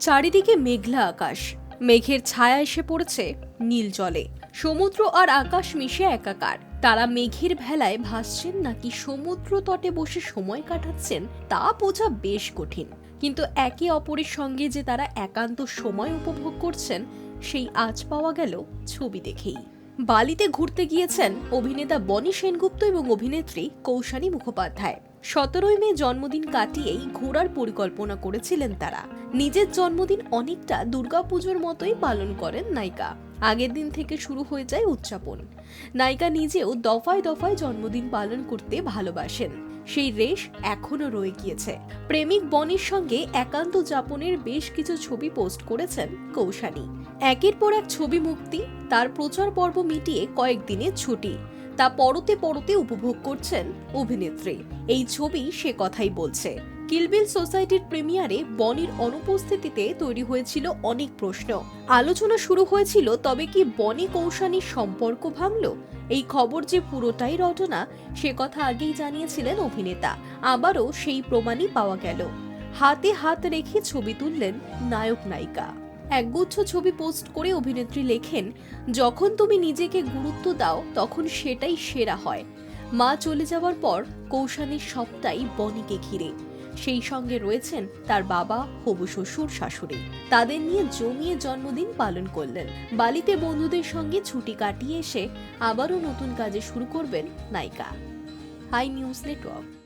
চারিদিকে মেঘলা আকাশ। মেঘের ছায়া এসে পড়েছে নীল জলে। সমুদ্র আর আকাশ মিশে একাকার। তারা মেঘের ভেলায় ভাসছেন নাকি সমুদ্র তটে বসে সময় কাটাচ্ছেন, তা বোঝা বেশ কঠিন। কিন্তু একে অপরের সঙ্গে যে তারা একান্ত সময় উপভোগ করছেন, সেই আজ পাওয়া গেল ছবি দেখেই। বালিতে ঘুরতে গিয়েছেন অভিনেতা বনি সেনগুপ্ত এবং অভিনেত্রী কৌশানী মুখোপাধ্যায়। সতেরোই মে জন্মদিন কাটিয়েই ঘোরার পরিকল্পনা করেছিলেন তারা। নিজের জন্মদিন অনেকটা দুর্গাপুজোর মতোই পালন করেন নায়িকা। আগের দিন থেকে শুরু হয়ে যায় উদযাপন। নায়িকা নিজেও দফায় দফায় জন্মদিন পালন করতে ভালোবাসেন। সেই রেশ এখনও রয়ে গিয়েছে। প্রেমিক বনির সঙ্গে একান্ত যাপনের বেশ কিছু ছবি পোস্ট করেছেন কৌশানী। একের পর এক ছবি মুক্তি, তার প্রচার পর্ব মিটিয়ে কয়েকদিনের ছুটি। তা পরতে পরতে উপভোগ করছেন অভিনেত্রী। এই ছবি সে কথাই বলছে। কিলবিল সোসাইটির প্রিমিয়ারে বনির অনুপস্থিতিতে তৈরি হয়েছিল অনেক প্রশ্ন। আলোচনা শুরু হয়েছিল, তবে কি বনি কৌশানীর সম্পর্ক ভাঙল? এই খবর যে পুরোটাই রটনা, সে কথা আগেই জানিয়েছিলেন অভিনেতা। আবারও সেই প্রমাণই পাওয়া গেল। হাতে হাত রেখে ছবি তুললেন নায়ক নায়িকা একগুচ্ছ ছবি পোস্ট করে অভিনেত্রী লেখেন, যখন তুমি নিজেকে গুরুত্ব দাও, তখন সেটাই সেরা হয়। মা চলে যাওয়ার পর কৌশানীর সবটাই বনিকে ঘিরে। সেই সঙ্গে রয়েছেন তার বাবা, হবু শ্বশুর, শাশুড়ি। তাদের নিয়ে জমিয়ে জন্মদিন পালন করলেন। বালিতে বন্ধুদের সঙ্গে ছুটি কাটিয়ে এসে আবারও নতুন কাজে শুরু করবেন নায়িকা। Hi news network.